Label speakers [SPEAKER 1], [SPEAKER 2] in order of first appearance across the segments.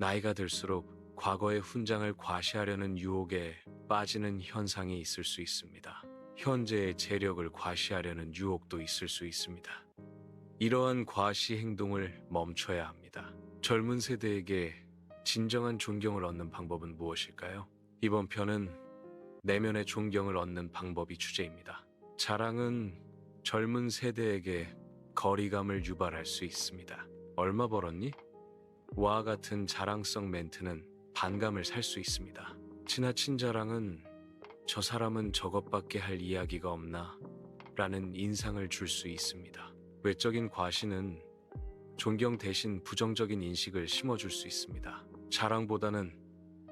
[SPEAKER 1] 나이가 들수록 과거의 훈장을 과시하려는 유혹에 빠지는 현상이 있을 수 있습니다. 현재의 재력을 과시하려는 유혹도 있을 수 있습니다. 이러한 과시 행동을 멈춰야 합니다. 젊은 세대에게 진정한 존경을 얻는 방법은 무엇일까요? 이번 편은 내면의 존경을 얻는 방법이 주제입니다. 자랑은 젊은 세대에게 거리감을 유발할 수 있습니다. 얼마 벌었니? 와 같은 자랑성 멘트는 반감을 살 수 있습니다. 지나친 자랑은 저 사람은 저것밖에 할 이야기가 없나? 라는 인상을 줄 수 있습니다. 외적인 과시는 존경 대신 부정적인 인식을 심어줄 수 있습니다. 자랑보다는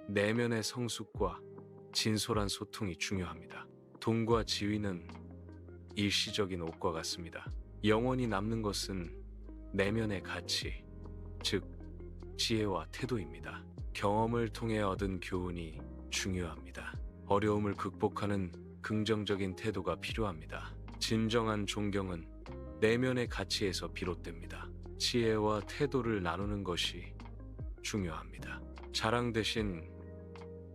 [SPEAKER 1] 내면의 성숙과 진솔한 소통이 중요합니다. 돈과 지위는 일시적인 옷과 같습니다. 영원히 남는 것은 내면의 가치, 즉, 지혜와 태도입니다. 경험을 통해 얻은 교훈이 중요합니다. 어려움을 극복하는 긍정적인 태도가 필요합니다. 진정한 존경은 내면의 가치에서 비롯됩니다. 지혜와 태도를 나누는 것이 중요합니다. 자랑 대신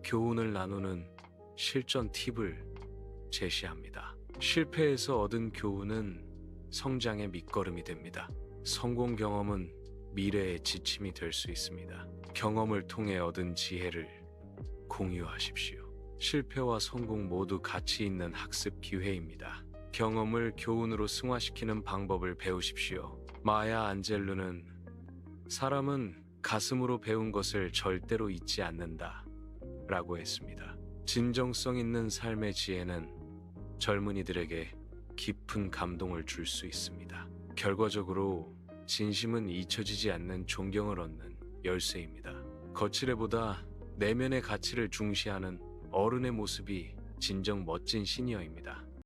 [SPEAKER 1] 교훈을 나누는 실전 팁을 제시합니다. 실패에서 얻은 교훈은 성장의 밑거름이 됩니다. 성공 경험은 미래의 지침이 될 수 있습니다. 경험을 통해 얻은 지혜를 공유하십시오. 실패와 성공 모두 가치 있는 학습 기회입니다. 경험을 교훈으로 승화시키는 방법을 배우십시오. 마야 안젤루는 사람은 가슴으로 배운 것을 절대로 잊지 않는다. 라고 했습니다. 진정성 있는 삶의 지혜는 젊은이들에게 깊은 감동을 줄 수 있습니다. 결과적으로 진심은 잊혀지지 않는 존경을 얻는 열쇠입니다. 거칠애보다 내면의 가치를 중시하는 어른의 모습이 진정 멋진 시니어입니다.